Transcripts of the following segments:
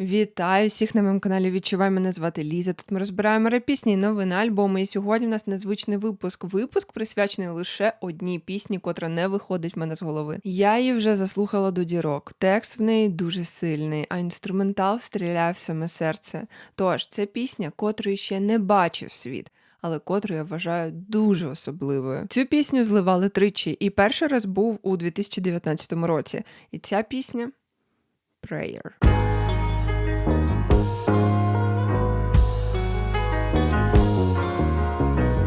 Вітаю всіх на моєму каналі. Відчувай мене звати Ліза. Тут ми розбираємо реп-пісні, новини, альбоми. І сьогодні в нас незвичний випуск. Випуск присвячений лише одній пісні, котра не виходить в мене з голови. Я її вже заслухала до дірок. Текст в неї дуже сильний, а інструментал стріляє в саме серце. Тож це пісня, котрої ще не бачив світ. Але котру я вважаю дуже особливою. Цю пісню зливали тричі, і перший раз був у 2019 році. І ця пісня Prayer.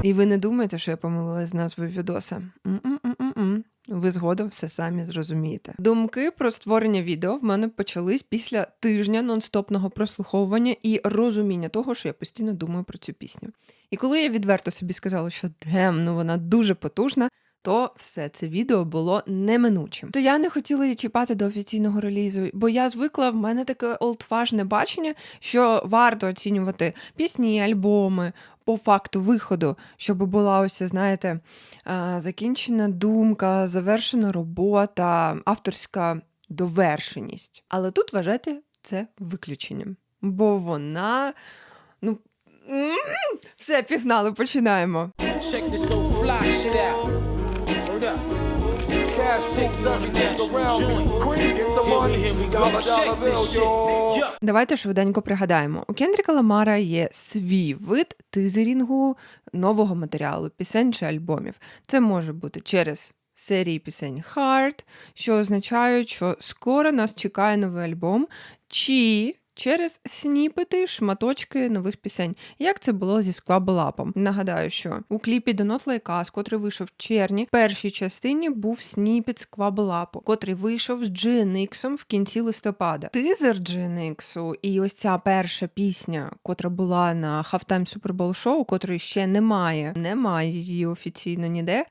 І ви не думаєте, що я помилилась з назвою відоса? М-м-м-м-м. Ви згодом все самі зрозумієте. Думки про створення відео в мене почались після тижня нонстопного прослуховування і розуміння того, що я постійно думаю про цю пісню. І коли я відверто собі сказала, що дем, ну вона дуже потужна. То все це відео було неминучим. То я не хотіла її чіпати до офіційного релізу, бо я звикла в мене таке олдфажне бачення, що варто оцінювати пісні, альбоми по факту виходу, щоб була ось, знаєте, закінчена думка, завершена робота, авторська довершеність. Але тут вважайте це виключенням, бо вона, ну. Все, пігнали, починаємо. Check this up. Давайте швиденько пригадаємо. У Кендріка Ламара є свій вид тизерінгу нового матеріалу, пісень чи альбомів. Це може бути через серії пісень Hard, що означає, що скоро нас чекає новий альбом, чи через сніпети, шматочки нових пісень, як це було зі Сквабелапом. Нагадаю, що у кліпі Like Us, котрий вийшов в червні, в першій частині був сніпет Сквабелапу, котрий вийшов з GNX в кінці листопада. Тизер GNX і ось ця перша пісня, котра була на Halftime Super Bowl Show, котрої ще немає, немає її офіційно ніде.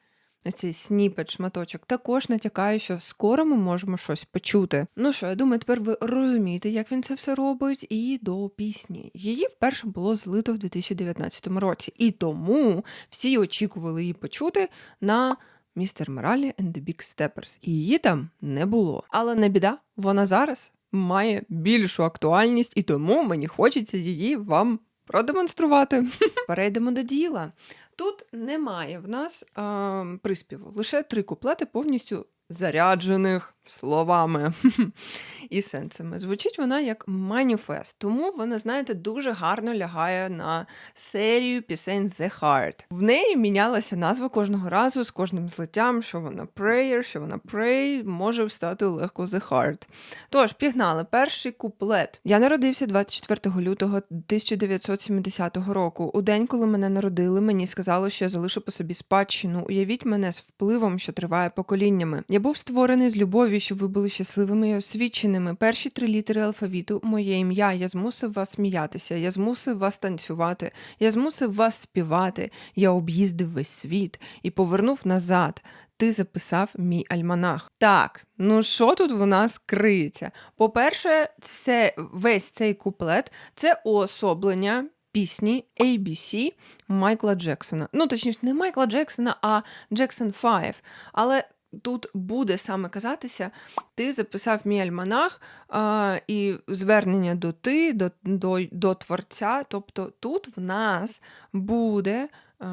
Цей сніпет, шматочок, також натякає, що скоро ми можемо щось почути. Ну що, я думаю, тепер ви розумієте, як він це все робить, і до пісні. Її вперше було злито в 2019 році, і тому всі очікували її почути на Містер Моралі and the Big Steppers. І її там не було. Але не біда, вона зараз має більшу актуальність, і тому мені хочеться її вам продемонструвати. Перейдемо до діла. Тут немає в нас а, приспіву, лише три куплети повністю заряджених словами і сенсами. Звучить вона як маніфест, тому вона, знаєте, дуже гарно лягає на серію пісень The Heart. В неї мінялася назва кожного разу з кожним злиттям, що вона prayer, що вона pray, може стати легко The Heart. Тож, пігнали, перший куплет. Я народився 24 лютого 1970 року. У день, коли мене народили, мені сказали, що я залишу по собі спадщину. Уявіть мене з впливом, що триває поколіннями. Я був створений з любові, щоб ви були щасливими і освіченими. Перші три літери алфавіту моє ім'я. Я змусив вас сміятися, я змусив вас танцювати, я змусив вас співати. Я об'їздив весь світ і повернув назад. Ти записав мій альманах. Так, ну що тут в нас криється? По-перше, це весь цей куплет це уособлення пісні ABC Майкла Джексона. Ну, точніше, не Майкла Джексона, а Джексон 5. Але тут буде саме казатися, ти записав мій альманах а, і звернення до ти, до, до, до творця. Тобто тут в нас буде а,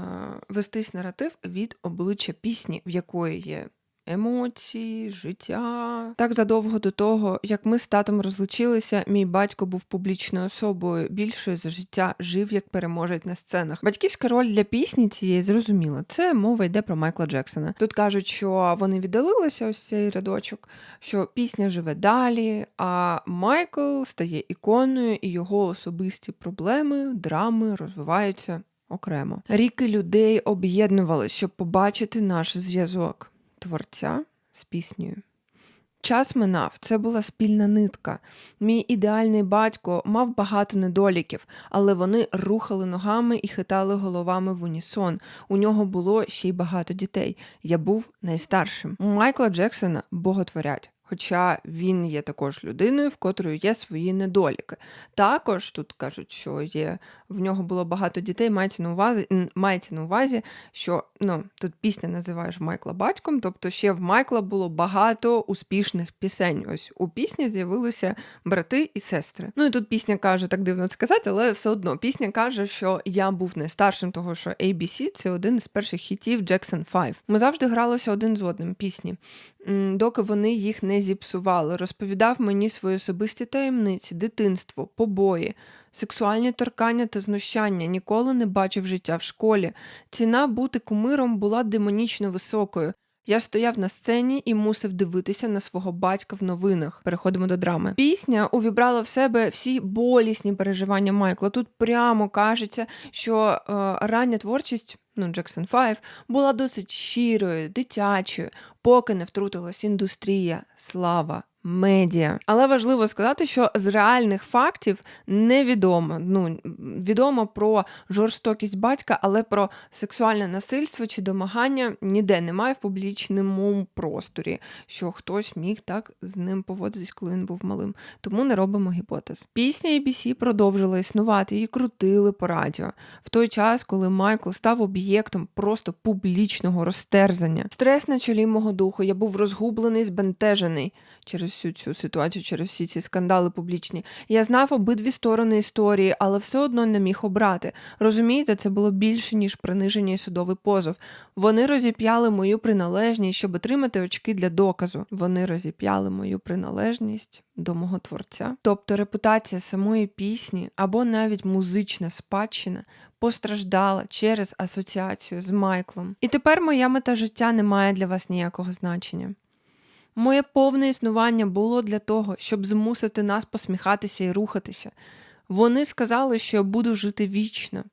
вестись наратив від обличчя пісні, в якої є. Емоції, життя. Так задовго до того, як ми з татом розлучилися, мій батько був публічною особою, більшою за життя жив як переможець на сценах. Батьківська роль для пісні цієї зрозуміла. Це мова йде про Майкла Джексона. Тут кажуть, що вони віддалилися ось цей рядочок, що пісня живе далі, а Майкл стає іконою, і його особисті проблеми, драми розвиваються окремо. Ріки людей об'єднували, щоб побачити наш зв'язок творця з піснею. Час минав, це була спільна нитка. Мій ідеальний батько мав багато недоліків, але вони рухали ногами і хитали головами в унісон. У нього було ще й багато дітей. Я був найстаршим. Майкла Джексона боготворять. Хоча він є також людиною, в котрої є свої недоліки. Також тут кажуть, що є в нього було багато дітей. Мається на увазі, мається на увазі, що ну тут пісня називаєш Майкла батьком. Тобто ще в Майкла було багато успішних пісень. Ось у пісні з'явилися брати і сестри. Ну і тут пісня каже, так дивно сказати, але все одно пісня каже, що я був найстаршим, того що ABC – це один із перших хітів Jackson 5. Ми завжди гралися один з одним пісні, доки вони їх не зіпсували. Розповідав мені свої особисті таємниці, дитинство, побої. Сексуальні торкання та знущання ніколи не бачив життя в школі. Ціна бути кумиром була демонічно високою. Я стояв на сцені і мусив дивитися на свого батька в новинах. Переходимо до драми. Пісня увібрала в себе всі болісні переживання Майкла. Тут прямо кажеться, що е, рання творчість. Ну, Jackson 5 була досить щирою, дитячою, поки не втрутилась індустрія, слава, медіа. Але важливо сказати, що з реальних фактів невідомо. Ну відомо про жорстокість батька, але про сексуальне насильство чи домагання ніде немає в публічному просторі, що хтось міг так з ним поводитись, коли він був малим. Тому не робимо гіпотез. Пісня ABC продовжила існувати, її крутили по радіо в той час, коли Майкл став об'єктом просто публічного розтерзання. Стрес на чолі мого духу. Я був розгублений, збентежений через всю цю ситуацію, через всі ці скандали публічні. Я знав обидві сторони історії, але все одно не міг обрати. Розумієте, це було більше ніж приниження і судовий позов. Вони розіп'яли мою приналежність, щоб отримати очки для доказу. Вони розіп'яли мою приналежність до мого творця. Тобто репутація самої пісні або навіть музична спадщина постраждала через асоціацію з Майклом. І тепер моя мета життя не має для вас ніякого значення. Моє повне існування було для того, щоб змусити нас посміхатися і рухатися. Вони сказали, що я буду жити вічно.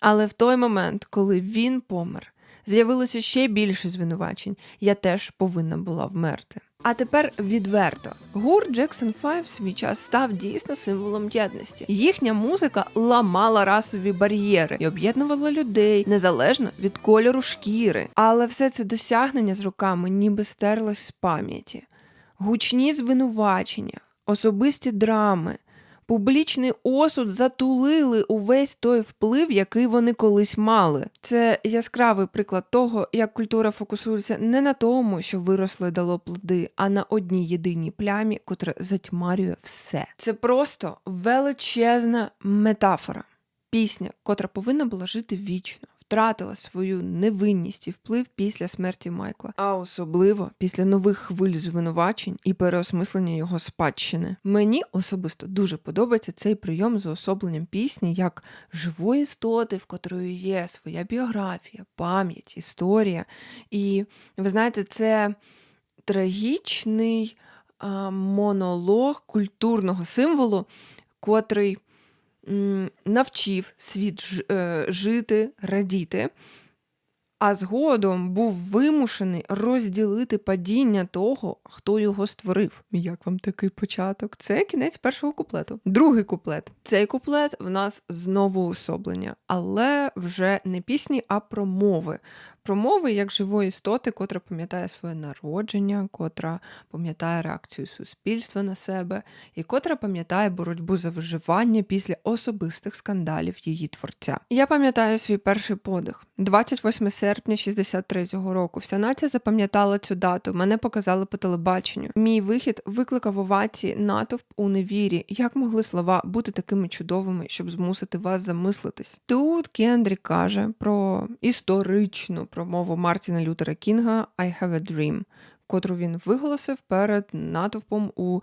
Але в той момент, коли він помер, з'явилося ще більше звинувачень. Я теж повинна була вмерти. А тепер відверто. Гурт Jackson 5 в свій час став дійсно символом єдності. Їхня музика ламала расові бар'єри і об'єднувала людей незалежно від кольору шкіри. Але все це досягнення з роками ніби стерлось з пам'яті. Гучні звинувачення, особисті драми, публічний осуд затулили увесь той вплив, який вони колись мали. Це яскравий приклад того, як культура фокусується не на тому, що виросло і дало плоди, а на одній єдиній плямі, котра затьмарює все. Це просто величезна метафора. Пісня, котра повинна була жити вічно, втратила свою невинність і вплив після смерті Майкла, а особливо після нових хвиль звинувачень і переосмислення його спадщини. Мені особисто дуже подобається цей прийом з уособленням пісні як живої істоти, в котрої є своя біографія, пам'ять, історія. І ви знаєте, це трагічний а, монолог культурного символу, котрий навчив світ е, жити, радіти, а згодом був вимушений розділити падіння того, хто його створив. Як вам такий початок? Це кінець першого куплету. Другий куплет. Цей куплет в нас знову особлення, але вже не пісні, а промови. Промови як живої істоти, котра пам'ятає своє народження, котра пам'ятає реакцію суспільства на себе, і котра пам'ятає боротьбу за виживання після особистих скандалів її творця. Я пам'ятаю свій перший подих. 28 серпня 63-го року. Вся нація запам'ятала цю дату. Мене показали по телебаченню. Мій вихід викликав овації натовп у невірі. Як могли слова бути такими чудовими, щоб змусити вас замислитись? Тут Кендрі каже про історичну промову Мартіна Лютера Кінга «I have a dream», котру він виголосив перед натовпом у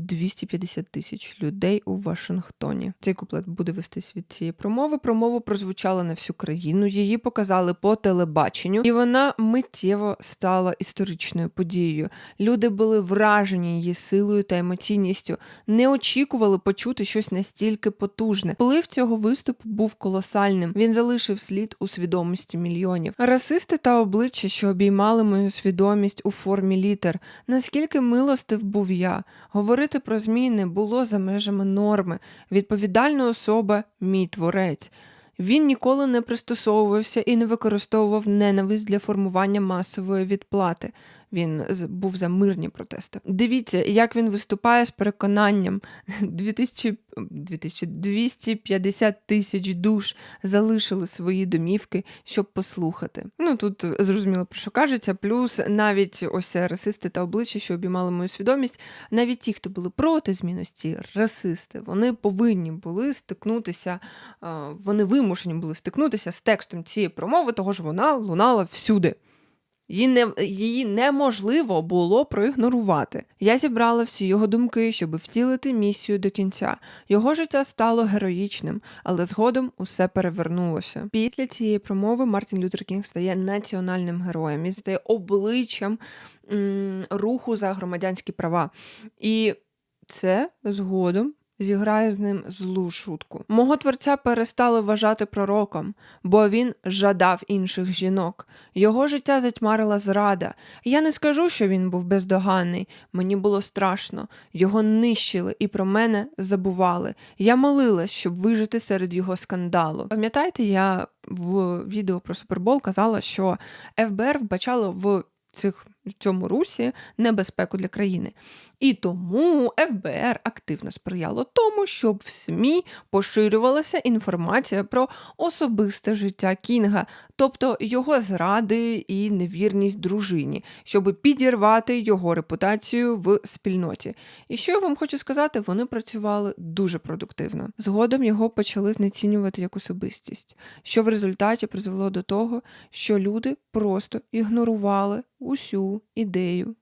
250 тисяч людей у Вашингтоні. Цей куплет буде вестись від цієї промови. Промова прозвучала на всю країну. Її показали по телебаченню, і вона миттєво стала історичною подією. Люди були вражені її силою та емоційністю, не очікували почути щось настільки потужне. Вплив цього виступу був колосальним. Він залишив слід у свідомості мільйонів. Расисти та обличчя, що обіймали мою свідомість у формі літер. Наскільки милостив був я. Говорити про зміни було за межами норми. Відповідальна особа мій творець. Він ніколи не пристосовувався і не використовував ненависть для формування масової відплати. Він був за мирні протести. Дивіться, як він виступає з переконанням 2000, 2000, 250 тисяч душ залишили свої домівки, щоб послухати. Ну тут зрозуміло про що кажеться. Плюс навіть ось расисти та обличчя, що обіймали мою свідомість, навіть ті, хто були проти змінності, расисти, вони повинні були стикнутися, вони вимушені були стикнутися з текстом цієї промови, того ж вона лунала всюди. Її, не, її неможливо було проігнорувати. Я зібрала всі його думки, щоб втілити місію до кінця. Його життя стало героїчним, але згодом усе перевернулося. Після цієї промови Мартін Лютер Кінг стає національним героєм і стає обличчям м, руху за громадянські права. І це згодом зіграє з ним злу шутку. Мого творця перестали вважати пророком, бо він жадав інших жінок. Його життя затьмарила зрада. Я не скажу, що він був бездоганний. Мені було страшно. Його нищили і про мене забували. Я молилась, щоб вижити серед його скандалу. Пам'ятаєте, я в відео про Супербол казала, що ФБР вбачало в цих в цьому русі небезпеку для країни. І тому ФБР активно сприяло тому, щоб в СМІ поширювалася інформація про особисте життя Кінга, тобто його зради і невірність дружині, щоб підірвати його репутацію в спільноті. І що я вам хочу сказати, вони працювали дуже продуктивно. Згодом його почали знецінювати як особистість, що в результаті призвело до того, що люди просто ігнорували усю ідею,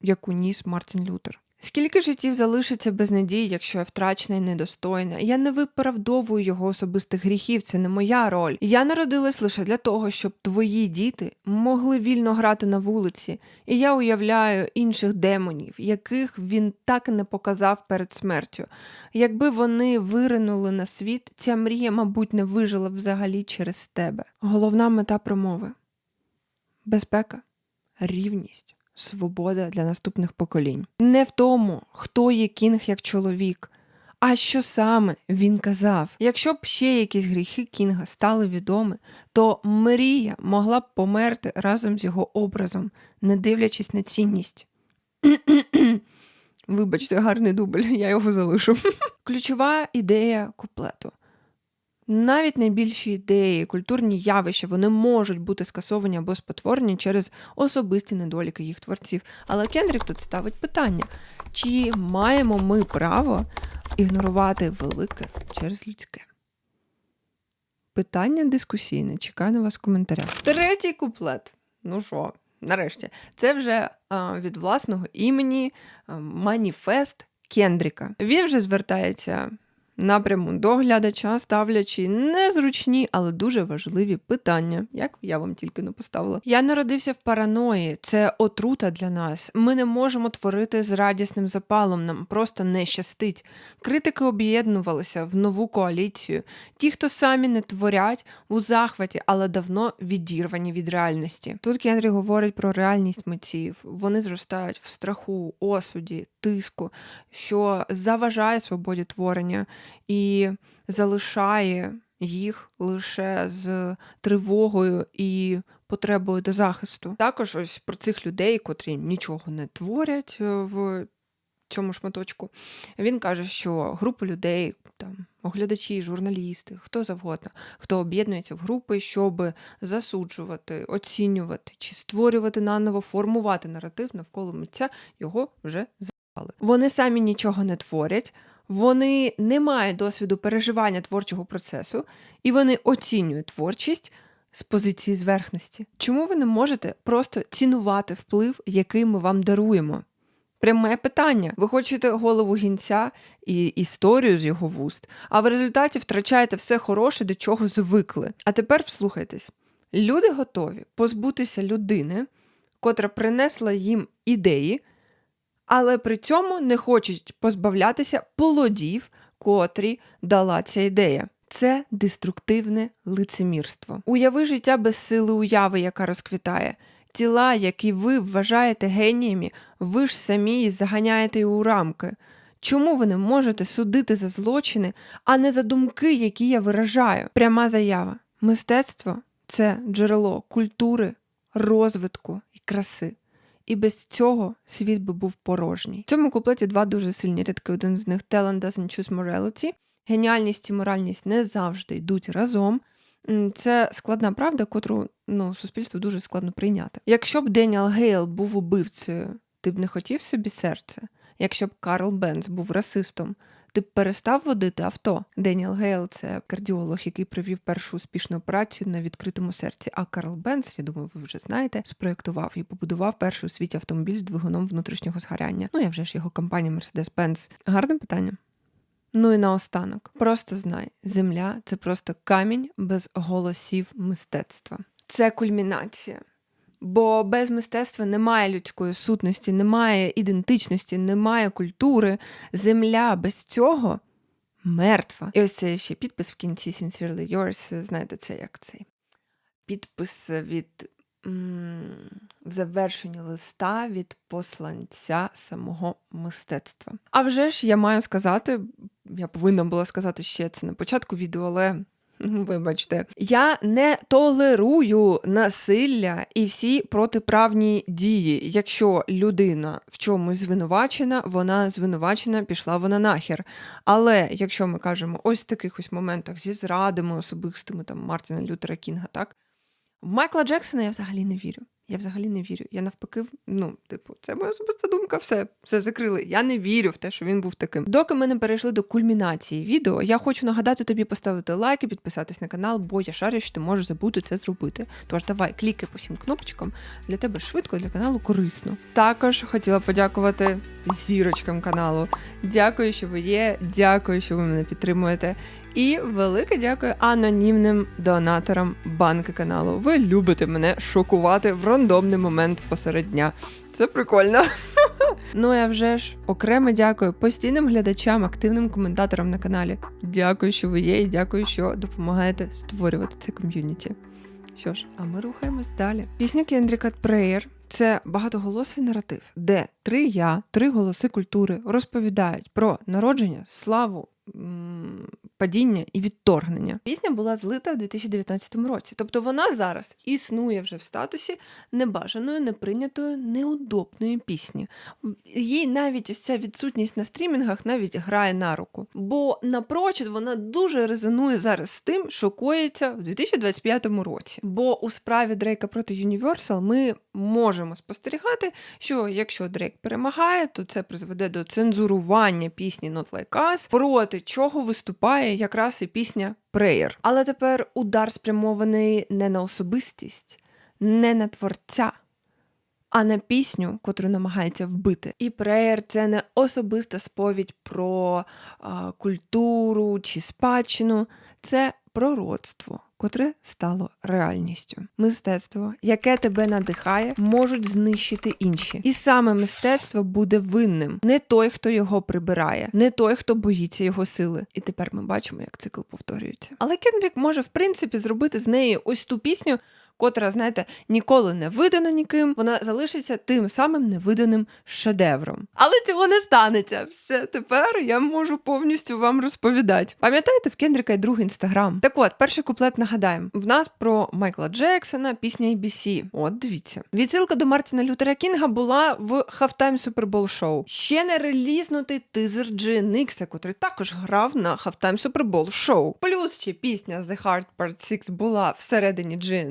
яку ніс Мартін Лютер. Скільки життів залишиться без надії, якщо я втрачена і недостойна? Я не виправдовую його особистих гріхів, це не моя роль. Я народилась лише для того, щоб твої діти могли вільно грати на вулиці, і я уявляю інших демонів, яких він так і не показав перед смертю. Якби вони виринули на світ, ця мрія, мабуть, не вижила взагалі через тебе. Головна мета промови безпека, рівність, свобода для наступних поколінь. Не в тому, хто є кінг як чоловік, а що саме він казав. Якщо б ще якісь гріхи Кінга стали відомі, то мрія могла б померти разом з його образом, не дивлячись на цінність. Вибачте, гарний дубль, я його залишу. Ключова ідея куплету. Навіть найбільші ідеї, культурні явища, вони можуть бути скасовані або спотворені через особисті недоліки їх творців. Але Кендрік тут ставить питання: чи маємо ми право ігнорувати велике через людське? Питання дискусійне. Чекаю на вас в коментарях. Третій куплет. Ну що, нарешті, це вже а, від власного імені а, маніфест Кендріка. Він вже звертається напряму до глядача, ставлячи незручні, але дуже важливі питання, як я вам тільки не поставила. Я народився в параної, це отрута для нас. Ми не можемо творити з радісним запалом, нам просто не щастить. Критики об'єднувалися в нову коаліцію. Ті, хто самі не творять, у захваті, але давно відірвані від реальності. Тут Кенрі говорить про реальність митців. Вони зростають в страху, осуді, тиску, що заважає свободі творення і залишає їх лише з тривогою і потребою до захисту. Також ось про цих людей, котрі нічого не творять е, в цьому шматочку. Він каже, що група людей, там оглядачі, журналісти, хто завгодно, хто об'єднується в групи, щоб засуджувати, оцінювати чи створювати наново, формувати наратив навколо митця, його вже заїбали. Вони самі нічого не творять. Вони не мають досвіду переживання творчого процесу, і вони оцінюють творчість з позиції зверхності. Чому ви не можете просто цінувати вплив, який ми вам даруємо? Пряме питання. Ви хочете голову гінця і історію з його вуст, а в результаті втрачаєте все хороше, до чого звикли. А тепер вслухайтесь: люди готові позбутися людини, котра принесла їм ідеї, але при цьому не хочуть позбавлятися плодів, котрі дала ця ідея. Це деструктивне лицемірство. Уяви життя без сили уяви, яка розквітає. Тіла, які ви вважаєте геніями, ви ж самі заганяєте у рамки. Чому ви не можете судити за злочини, а не за думки, які я виражаю? Пряма заява. Мистецтво це джерело культури, розвитку і краси. І без цього світ би був порожній. В цьому куплеті два дуже сильні рядки. Один з них Talent doesn't choose morality. Геніальність і моральність не завжди йдуть разом. Це складна правда, котру ну, суспільству дуже складно прийняти. Якщо б Деніал Гейл був убивцею, ти б не хотів собі серце. Якщо б Карл Бенц був расистом, ти б перестав водити авто. Деніел Гейл це кардіолог, який провів першу успішну операцію на відкритому серці. А Карл Бенц, я думаю, ви вже знаєте, спроєктував і побудував перший у світі автомобіль з двигуном внутрішнього згоряння. Ну я вже ж його компанія Mercedes-Benz. Гарне питання. Ну і наостанок, просто знай, земля це просто камінь без голосів мистецтва. Це кульмінація. Бо без мистецтва немає людської сутності, немає ідентичності, немає культури. Земля без цього мертва. І ось це ще підпис в кінці Sincerely Yours. Знаєте, це як цей підпис від в завершенні листа від посланця самого мистецтва. А вже ж я маю сказати, я повинна була сказати ще це на початку відео, але Вибачте, я не толерую насилля і всі протиправні дії. Якщо людина в чомусь звинувачена, вона звинувачена, пішла вона нахер. Але якщо ми кажемо ось в таких ось моментах зі зрадами особистими там Мартіна Лютера Кінга, так в Майкла Джексона я взагалі не вірю. Я взагалі не вірю. Я навпаки, ну, типу, це моя особиста думка, все, все закрили. Я не вірю в те, що він був таким. Доки ми не перейшли до кульмінації відео, я хочу нагадати тобі поставити лайк і підписатись на канал, бо я шарю, що ти можеш забути це зробити. Тож давай клікай по всім кнопочкам. Для тебе швидко, для каналу корисно. Також хотіла подякувати зірочкам каналу. Дякую, що ви є. Дякую, що ви мене підтримуєте. І велике дякую анонімним донаторам банки каналу. Ви любите мене шокувати в рандомний момент посеред дня. Це прикольно. Ну я вже ж окремо дякую постійним глядачам, активним коментаторам на каналі. Дякую, що ви є, і дякую, що допомагаєте створювати це ком'юніті. Що ж, а ми рухаємось далі. Пісня Кендріка Prayer – це багатоголосий наратив, де три я, три голоси культури розповідають про народження, славу, падіння і відторгнення. Пісня була злита в 2019 році, тобто вона зараз існує вже в статусі небажаної, неприйнятої, неудобної пісні. Їй навіть ось ця відсутність на стрімінгах навіть грає на руку. Бо напрочуд вона дуже резонує зараз з тим, що коїться в 2025 році. Бо у справі Дрейка проти Universal ми можемо спостерігати, що якщо Дрейк перемагає, то це призведе до цензурування пісні Not Like Us, проти чого виступає якраз і пісня Prayer. Але тепер удар спрямований не на особистість, не на творця. А на пісню, котру намагається вбити. І преєр це не особиста сповідь про а, культуру чи спадщину, це пророцтво, котре стало реальністю. Мистецтво, яке тебе надихає, можуть знищити інші. І саме мистецтво буде винним. Не той, хто його прибирає, не той, хто боїться його сили. І тепер ми бачимо, як цикл повторюється. Але Кендрік може, в принципі, зробити з неї ось ту пісню. Котра, знаєте, ніколи не видана ніким, вона залишиться тим самим невиданим шедевром. Але цього не станеться. Все тепер я можу повністю вам розповідати. Пам'ятаєте, в Кендріка є другий інстаграм? Так от, перший куплет нагадаємо. В нас про Майкла Джексона, пісня ABC. От дивіться. Відсилка до Мартіна Лютера Кінга була в Super Bowl Show. Ще не релізнутий тизер Джи Никса, котрий також грав на Super Bowl Show. Плюс ще пісня The Hard Part 6 була всередині Джи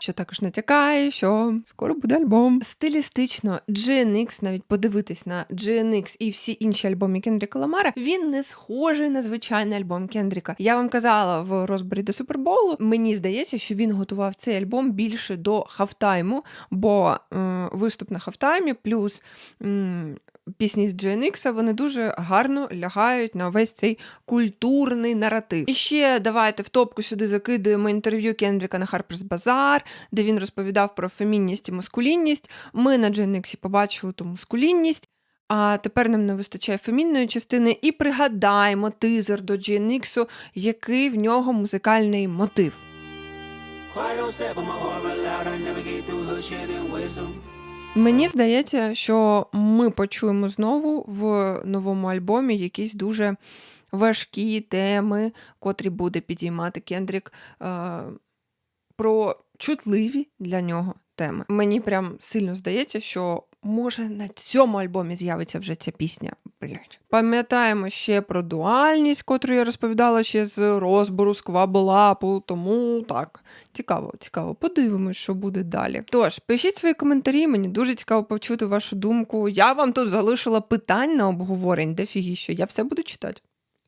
що також натякає, що скоро буде альбом. Стилістично GNX, навіть подивитись на GNX і всі інші альбоми Кендріка Ламара, він не схожий на звичайний альбом Кендріка. Я вам казала в розборі до Суперболу. Мені здається, що він готував цей альбом більше до хафтайму, бо е, виступ на хафтаймі плюс. м, Пісні з GNX, вони дуже гарно лягають на весь цей культурний наратив. І ще давайте в топку сюди закидуємо інтерв'ю Кендріка на Harper's Bazaar, де він розповідав про фемінність і маскулінність. Ми на GNX побачили ту маскулінність. А тепер нам не вистачає фемінної частини, і пригадаємо тизер до GNX, який в нього музикальний мотив. Quiet on but my aura loud. I. Мені здається, що ми почуємо знову в новому альбомі якісь дуже важкі теми, котрі буде підіймати Кендрік е, про чутливі для нього теми. Мені прям сильно здається, що може на цьому альбомі з'явиться вже ця пісня. Блять. Пам'ятаємо ще про дуальність, котру я розповідала ще з розбору скваблапу, тому так. Цікаво, цікаво. Подивимось, що буде далі. Тож, пишіть свої коментарі, мені дуже цікаво почути вашу думку. Я вам тут залишила питань на обговорень, де фігіщо. Я все буду читати.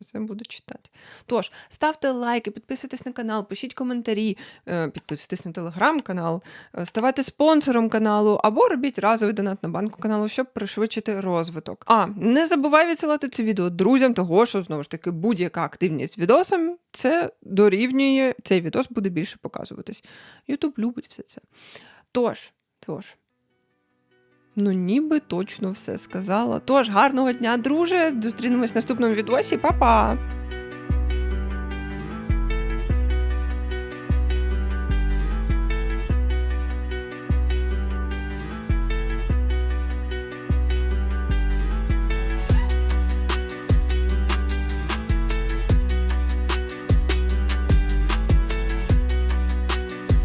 Все буду читати. Тож, ставте лайки, підписуйтесь на канал, пишіть коментарі, е, підписуйтесь на телеграм-канал, е, ставайте спонсором каналу або робіть разовий донат на банку каналу, щоб пришвидшити розвиток. А не забувай відсилати це відео друзям, того що знову ж таки будь-яка активність відосом це дорівнює, цей відос буде більше показуватись. Ютуб любить все це. Тож, тож. Ну, ніби точно все сказала. Тож, гарного дня, друже. Зустрінемось в наступному відосі. Па-па!